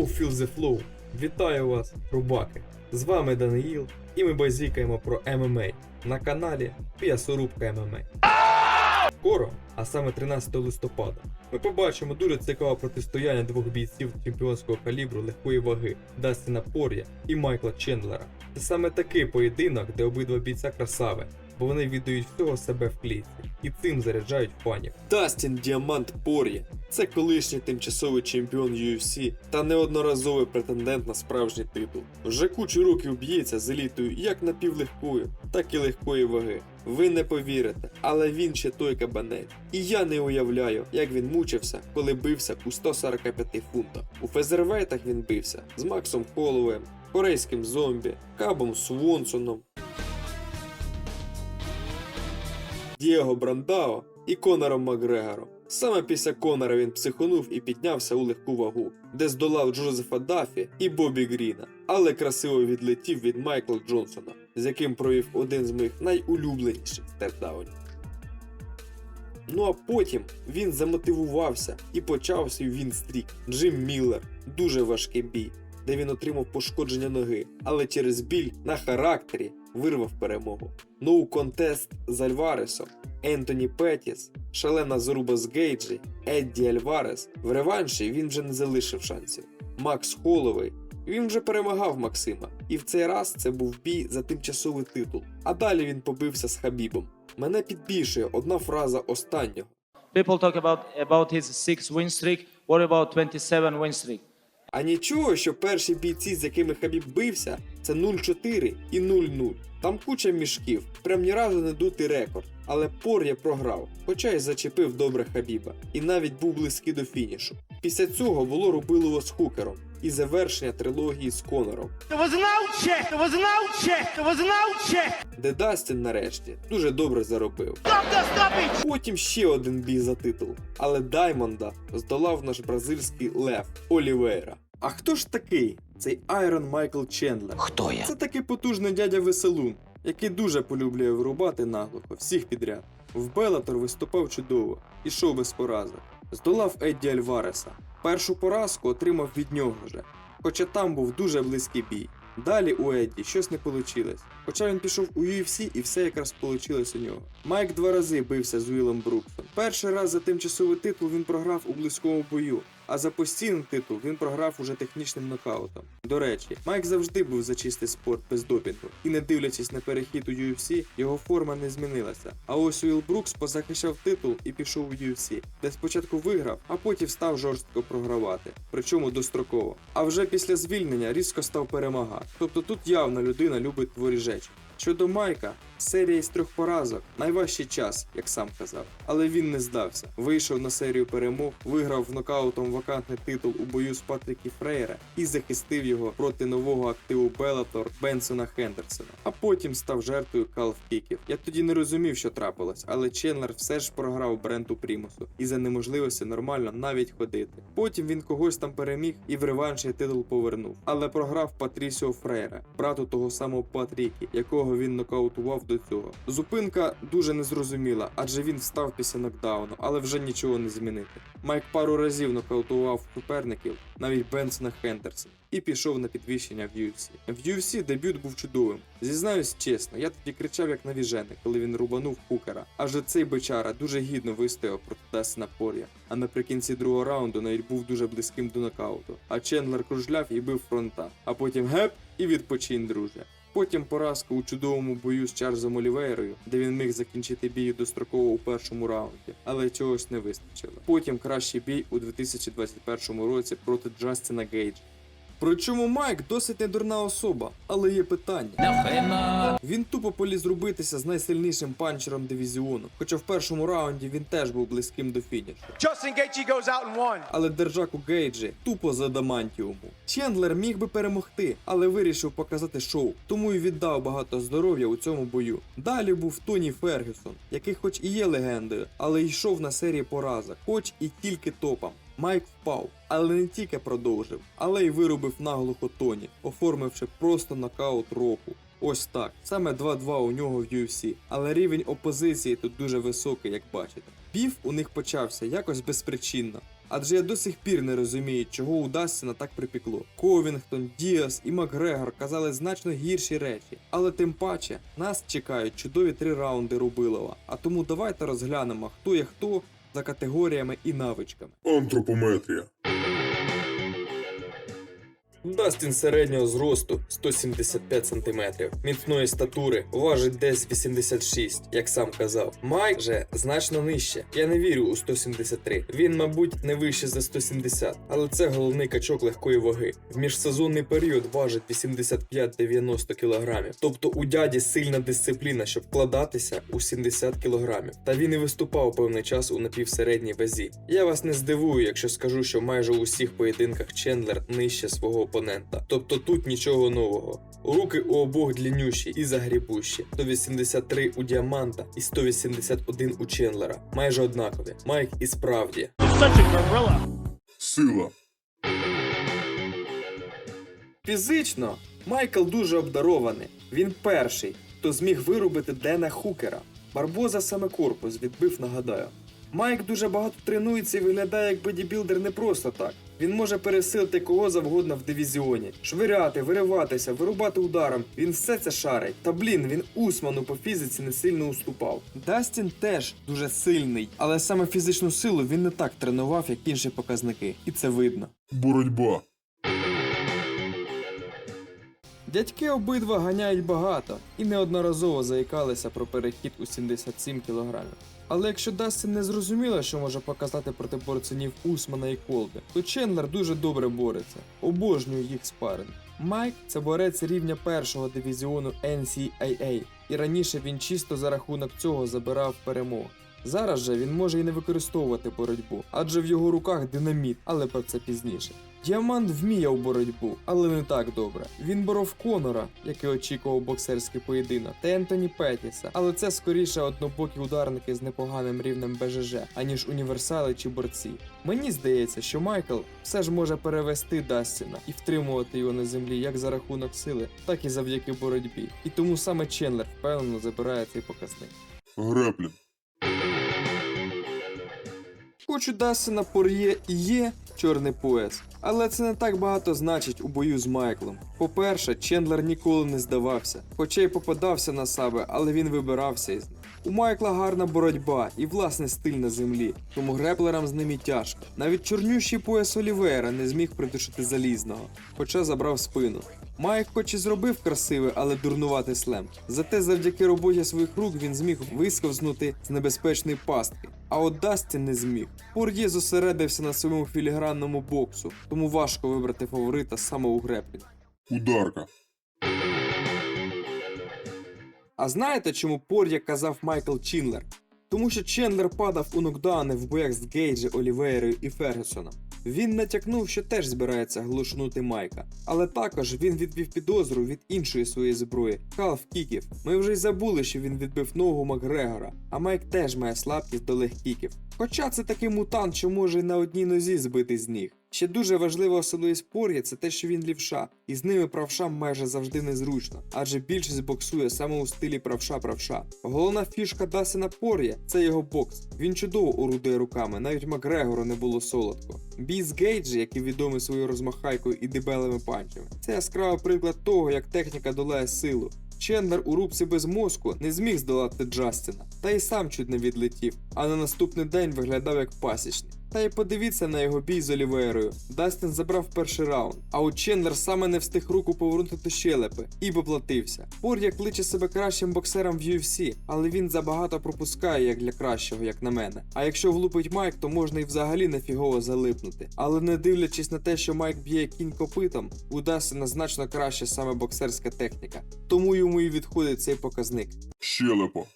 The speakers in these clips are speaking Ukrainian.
Йоу, Feel the Flow! Вітаю вас, рубаки! З вами Даниїл, і ми базікаємо про ММА на каналі П'ясорубка ММА. Скоро, а саме 13 листопада, ми побачимо дуже цікаве протистояння двох бійців чемпіонського калібру легкої ваги Дастіна Пор'я і Майкла Чендлера. Це саме такий поєдинок, де обидва бійця красави, бо вони віддають всього себе в клітці і цим заряджають фанів. Дастін Діамант Пор'є це колишній тимчасовий чемпіон UFC та неодноразовий претендент на справжній титул. Вже кучу років б'ється з елітою як напівлегкою, так і легкої ваги. Ви не повірите, але він ще той кабанець. І я не уявляю, як він мучився, коли бився у 145 фунтах. У фезервейтах він бився з Максом Холовем, корейським зомбі, Кабом Свонсоном, Дієго Брандао і Конором Макгрегором. Саме після Конора він психонув і піднявся у легку вагу, де здолав Джозефа Дафі і Бобі Гріна, але красиво відлетів від Майкла Джонсона, з яким провів один з моїх найулюбленіших стердаунів. Ну а потім він замотивувався і почав свій вінстрік. Джим Міллер, дуже важкий бій, де він отримав пошкодження ноги, але через біль на характері вирвав перемогу. Ноу контест з Альваресом, Ентоні Петіс, шалена заруба з Гейджі, Едді Альварес. В реванші він вже не залишив шансів. Макс Холовий. Він вже перемагав Максима, і в цей раз це був бій за тимчасовий титул. А далі він побився з Хабібом. Мене підбільшує одна фраза останнього. People talk about about his six win streak. What about 27 win streak? А нічого, що перші бійці, з якими Хабіб бився, це 0-4 і 0-0. Там куча мішків, прям ні разу не дутий рекорд. Але Пор'є програв, хоча й зачепив добре Хабіба, і навіть був близький до фінішу. Після цього було рубилово з Хукером і завершення трилогії з Конором, де Дастін нарешті дуже добре заробив. Потім ще один бій за титул, але Даймонда здолав наш бразильський лев Олівейра. А хто ж такий цей Айрон Майкл Чендлер? Хто я? Це такий потужний дядя Веселун, який дуже полюблює вирубати наглухо, всіх підряд. В Белатор виступав чудово, ішов без поразок. Здолав Едді Альвареса. Першу поразку отримав від нього же, хоча там був дуже близький бій. Далі у Едді щось не вийшло. Хоча він пішов у UFC і все якраз вийшло у нього. Майк два рази бився з Уілом Бруксом. Перший раз за тимчасовий титул він програв у близькому бою, а за постійний титул він програв уже технічним нокаутом. До речі, Майк завжди був за чистий спорт без допінгу, і не дивлячись на перехід у UFC, його форма не змінилася. А ось Уіл Брукс позахищав титул і пішов у UFC, де спочатку виграв, а потім став жорстко програвати, причому достроково. А вже після звільнення різко став перемагати. Тобто тут явно людина любить творі речі. Щодо Майка, серія із трьох поразок найважчий час, як сам казав. Але він не здався. Вийшов на серію перемог, виграв нокаутом вакантний титул у бою з Патрікі Фрейра і захистив його проти нового активу Белатор Бенсона Хендерсона. А потім став жертвою калфкіків. Я тоді не розумів, що трапилось, але Чендлер все ж програв Бренту Прімусу і за неможливості нормально навіть ходити. Потім він когось там переміг і в реванші титул повернув, але програв Патрісіо Фрейра, брату того самого Патрікі, якого він нокаутував до цього. Зупинка дуже незрозуміла, адже він встав після нокдауну, але вже нічого не змінити. Майк пару разів нокаутував суперників, навіть Бенсона Хендерсона, і пішов на підвищення в UFC. В UFC дебют був чудовим. Зізнаюсь чесно, я тоді кричав як навіжений, коли він рубанув хукера. Адже цей бичара дуже гідно вистояв проти Дастіна Пор'я. А наприкінці другого раунду навіть був дуже близьким до нокауту. А Чендлер кружляв і бив фронта. А потім геп і відпочинь, друже. Потім поразка у чудовому бою з Чарльзом Олівейрою, де він міг закінчити бій достроково у першому раунді, але чогось не вистачило. Потім кращий бій у 2021 році проти Джастіна Гейджа. Причому Майк досить недурна особа, але є питання. Він тупо поліз рубитися з найсильнішим панчером дивізіону, хоча в першому раунді він теж був близьким до фінішу. Justin Gaethje goes out and won. Але держак у Гейджі тупо за адамантіуму. Чендлер міг би перемогти, але вирішив показати шоу, тому й віддав багато здоров'я у цьому бою. Далі був Тоні Фергюсон, який хоч і є легендою, але йшов на серії поразок, хоч і тільки топам. Майк впав, але не тільки продовжив, але й вирубив наглухо Тоні, оформивши просто нокаут року. Ось так, саме 2-2 у нього в UFC, але рівень опозиції тут дуже високий, як бачите. Пів у них почався якось безпричинно. Адже я до сих пір не розумію, чого у Дастіна так припекло. Ковінгтон, Діас і Макгрегор казали значно гірші речі, але тим паче нас чекають чудові три раунди Рубилова. А тому давайте розглянемо, хто є хто за категоріями і навичками. Антропометрія. Дастін середнього зросту 175 см, міцної статури, важить десь 86, як сам казав. Майк же значно нижче. Я не вірю у 173. Він, мабуть, не вище за 170, але це головний качок легкої ваги. В міжсезонний період важить 85-90 кг. Тобто у дяді сильна дисципліна, щоб вкладатися у 70 кг. Та він і виступав певний час у напівсередній вазі. Я вас не здивую, якщо скажу, що майже у всіх поєдинках Чендлер нижче свого опонента. Тобто тут нічого нового. Руки у обох дліннющі і загрібущі. 183 у діаманта і 181 у Чендлера. Майже однакові. Майк і справді. Сила. Фізично Майкл дуже обдарований. Він перший, хто зміг вирубити Дена Хукера. Барбоза саме корпус відбив, нагадаю. Майк дуже багато тренується і виглядає як бодібілдер не просто так. Він може пересилити кого завгодно в дивізіоні, швиряти, вириватися, вирубати ударом. Він все це шарить. Та блін, він Усману по фізиці не сильно уступав. Дастін теж дуже сильний, але саме фізичну силу він не так тренував, як інші показники, і це видно. Боротьба. Дядьки обидва ганяють багато і неодноразово заїкалися про перехід у 77 кг. Але якщо Дастін не зрозуміло, що може показати проти борцунів Усмана і Колби, то Чендлер дуже добре бореться. Обожнюю їх спаринг. Майк це борець рівня першого дивізіону NCAA, і раніше він чисто за рахунок цього забирав перемоги. Зараз же він може і не використовувати боротьбу, адже в його руках динаміт, але про це пізніше. Діамант вміє у боротьбу, але не так добре. Він боров Конора, який очікував боксерський поєдинок, та Ентоні Петіса, але це скоріше однобокі ударники з непоганим рівнем БЖЖ, аніж універсали чи борці. Мені здається, що Майкл все ж може перевести Дастіна і втримувати його на землі як за рахунок сили, так і завдяки боротьбі. І тому саме Чендлер впевнено забирає цей показник. Греплін. Хоч у Дастіна Пор'є і є чорний пояс, але це не так багато значить у бою з Майклом. По-перше, Чендлер ніколи не здавався, хоча й попадався на себе, але він вибирався із них. У Майкла гарна боротьба і власний стиль на землі, тому греплерам з ними тяжко. Навіть чорнющий пояс Олівера не зміг придушити залізного, хоча забрав спину. Майк хоч і зробив красивий, але дурнуватий слем. Зате завдяки роботі своїх рук він зміг висковзнути з небезпечної пастки. А от Дастін не зміг. Пор'є зосередився на своєму філігранному боксу, тому важко вибрати фаворита саме у греплі. Ударка. А знаєте, чому Пор'є казав Майкл Чінлер? Тому що Чендлер падав у нокдауни в боях з Гейджі, Олівейрою і Фергюсоном. Він натякнув, що теж збирається глушнути Майка, але також він відвів підозру від іншої своєї зброї халф кіків. Ми вже й забули, що він відбив ногу Макгрегора, а Майк теж має слабкість до легкіків. Хоча це такий мутант, що може й на одній нозі збити з ніг. Ще дуже важлива особливість Пор'є це те, що він лівша, і з ними правшам майже завжди незручно, адже більшість боксує саме у стилі правша-правша. Головна фішка Дасина Пор'є це його бокс. Він чудово орудує руками, навіть Макгрегору не було солодко. Бій з Гейджі, який відомий своєю розмахайкою і дебелими панчами, це яскравий приклад того, як техніка долає силу. Чендлер у рубці без мозку не зміг здолати Джастіна, та й сам чуть не відлетів, а на наступний день виглядав як пасічник. Та й подивіться на його бій з Олівейрою. Дастін забрав перший раунд, а от Чендлер саме не встиг руку повернути до щелепи і поплатився. Пор'я кличе себе кращим боксером в UFC, але він забагато пропускає як для кращого, як на мене. А якщо влупить Майк, то можна і взагалі нефігово залипнути. Але не дивлячись на те, що Майк б'є кінь копитом, у Дастіна значно краще саме боксерська техніка. Тому йому і відходить цей показник. Щелепо.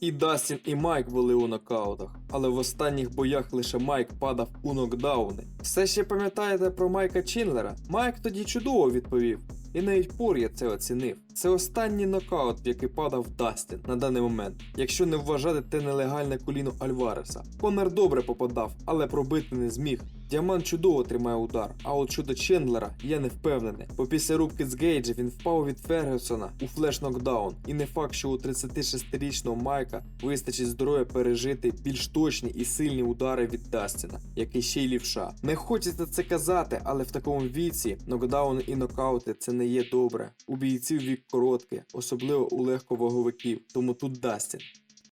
І Дастін, і Майк були у нокаутах, але в останніх боях лише Майк падав у нокдауни. Все ще пам'ятаєте про Майка Чінлера? Майк тоді чудово відповів. І навіть Пор'я це оцінив. Це останній нокаут, в який падав Дастін на даний момент, якщо не вважати те нелегальне коліно Альвареса. Конор добре попадав, але пробити не зміг. Діамант чудово тримає удар, а от щодо Чендлера я не впевнений, бо після рубки з Гейджа він впав від Фергюсона у флеш-нокдаун, і не факт, що у 36-річного Майка вистачить здоров'я пережити більш точні і сильні удари від Дастіна, який ще й лівша. Не хочеться це казати, але в такому віці нокдауни і нокаути це не є добре. У бійців вік короткий, особливо у легковаговиків, тому тут Дастін.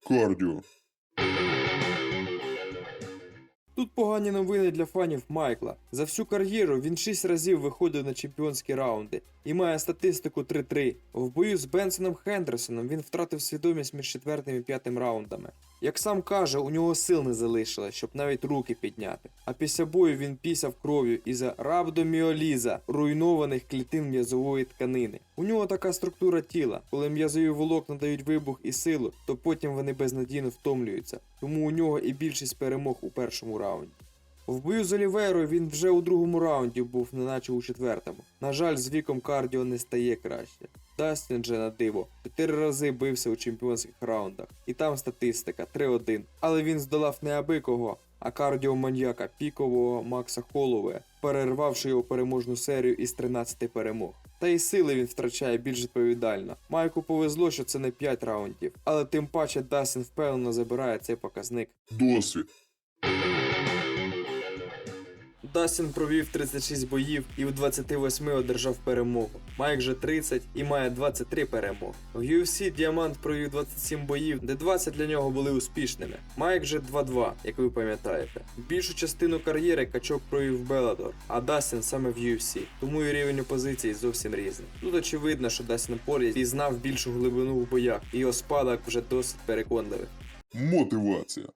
Кардіо. Тут погані новини для фанів Майкла. За всю кар'єру він 6 разів виходив на чемпіонські раунди і має статистику 3-3. В бою з Бенсоном Хендерсоном він втратив свідомість між четвертим і п'ятим раундами. Як сам каже, у нього сил не залишилось, щоб навіть руки підняти. А після бою він пісяв кров'ю із-за рабдоміоліза, руйнованих клітин м'язової тканини. У нього така структура тіла. Коли м'язові волокна дають вибух і силу, то потім вони безнадійно втомлюються. Тому у нього і більшість перемог у першому раунді. В бою з Олівейрою він вже у другому раунді був, неначе у четвертому. На жаль, з віком кардіо не стає краще. Дастін же на диво чотири рази бився у чемпіонських раундах, і там статистика 3-1. Але він здолав не аби а кардіоманьяка пікового Макса Холове, перервавши його переможну серію із 13 перемог. Та й сили він втрачає більш відповідально. Майку повезло, що це не 5 раундів, але тим паче Дастін впевнено забирає цей показник. Досвід. Дастін провів 36 боїв і у 28 одержав перемогу. Майк же 30 і має 23 перемоги. В UFC Діамант провів 27 боїв, де 20 для нього були успішними. Майк же 2-2, як ви пам'ятаєте. Більшу частину кар'єри качок провів в Bellator, а Дастін саме в UFC, тому і рівень опозиції зовсім різний. Тут очевидно, що Дастін Порі пізнав більшу глибину в боях, і його спадок вже досить переконливий. Мотивація.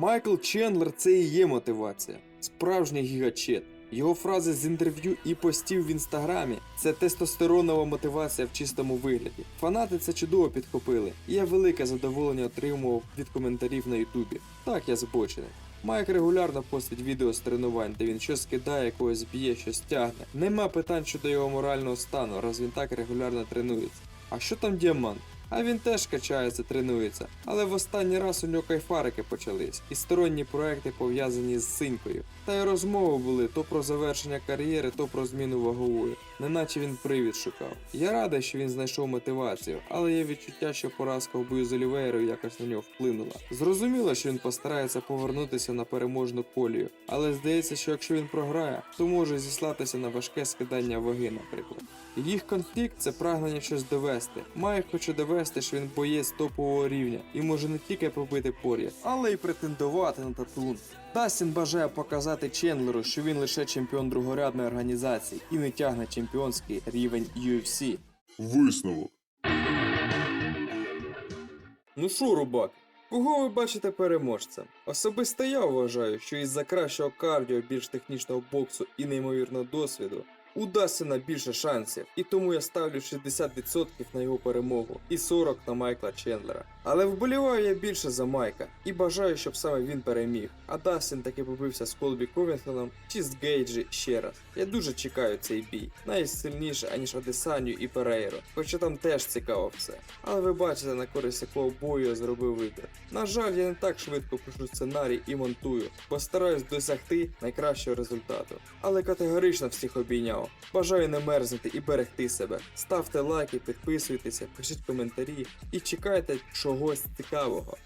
Майкл Чендлер це і є мотивація. Справжній гігачет. Його фрази з інтерв'ю і постів в інстаграмі це тестостеронова мотивація в чистому вигляді. Фанати це чудово підхопили, і я велике задоволення отримував від коментарів на Ютубі. Так я збочений. Майк регулярно постить відео з тренувань, де він щось кидає, когось б'є, щось тягне. Нема питань щодо його морального стану, раз він так регулярно тренується. А що там діамант? А він теж качається, тренується, але в останній раз у нього кайфарики почались, і сторонні проекти пов'язані з синькою. Та й розмови були то про завершення кар'єри, то про зміну вагової, неначе він привід шукав. Я радий, що він знайшов мотивацію, але є відчуття, що поразка в бою з Олівейрою якось на нього вплинула. Зрозуміло, що він постарається повернутися на переможну колію, але здається, що якщо він програє, то може зіслатися на важке скидання ваги, наприклад. Їх конфлікт це прагнення щось довести. Майк хоче довести, що він боєць топового рівня і може не тільки побити поряд, але й претендувати на татун. Дастін бажає показати Чендлеру, що він лише чемпіон другорядної організації і не тягне чемпіонський рівень UFC. Висновок. Ну що, рубак, кого ви бачите переможцем? Особисто я вважаю, що із-за кращого кардіо, більш технічного боксу і неймовірного досвіду. У на більше шансів, і тому я ставлю 60% на його перемогу і 40% на Майкла Чендлера. Але вболіваю я більше за Майка і бажаю, щоб саме він переміг. А Дастін таки побився з Колбі Ковінгтоном чи з Гейджі ще раз. Я дуже чекаю цей бій. Навіть сильніше, аніж Адесанію і Перейро. Хоча там теж цікаво все. Але ви бачите, на користь якого бою я зробив вибір. На жаль, я не так швидко пишу сценарій і монтую, постараюсь досягти найкращого результату. Але категорично всіх обійняв. Бажаю не мерзнути і берегти себе. Ставте лайки, підписуйтеся, пишіть коментарі і чекайте чогось цікавого.